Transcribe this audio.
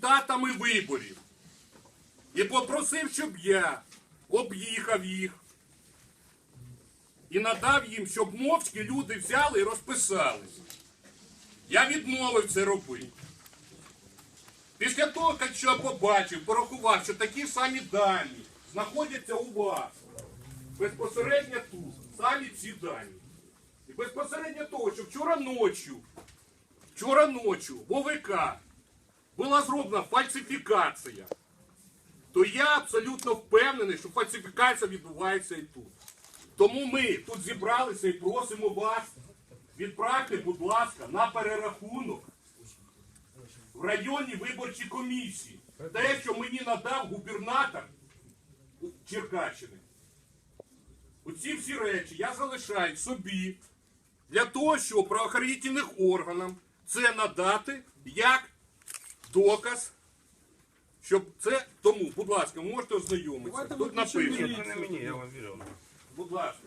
результатами виборів. І попросив, щоб я об'їхав їх і надав їм, щоб мовчки люди взяли і розписалися. Я відмовив це робити. Після того, як я побачив, порахував, що такі самі дані знаходяться у вас. Безпосередньо тут, самі ці дані. І безпосередньо того, що вчора ночі, вчора ночі в ОВК була зроблена фальсифікація, то я абсолютно впевнений, що фальсифікація відбувається і тут. Тому ми тут зібралися і просимо вас, відправте, будь ласка, на перерахунок в районній виборчій комісії. Те, що мені надав губернатор Черкащини. Оці всі речі я залишаю собі для того, щоб правоохоронним органам це надати як доказ, щоб це тому, будь ласка, можете ознайомитися. Тут написано. Не мені, я вам вірю. Будь ласка.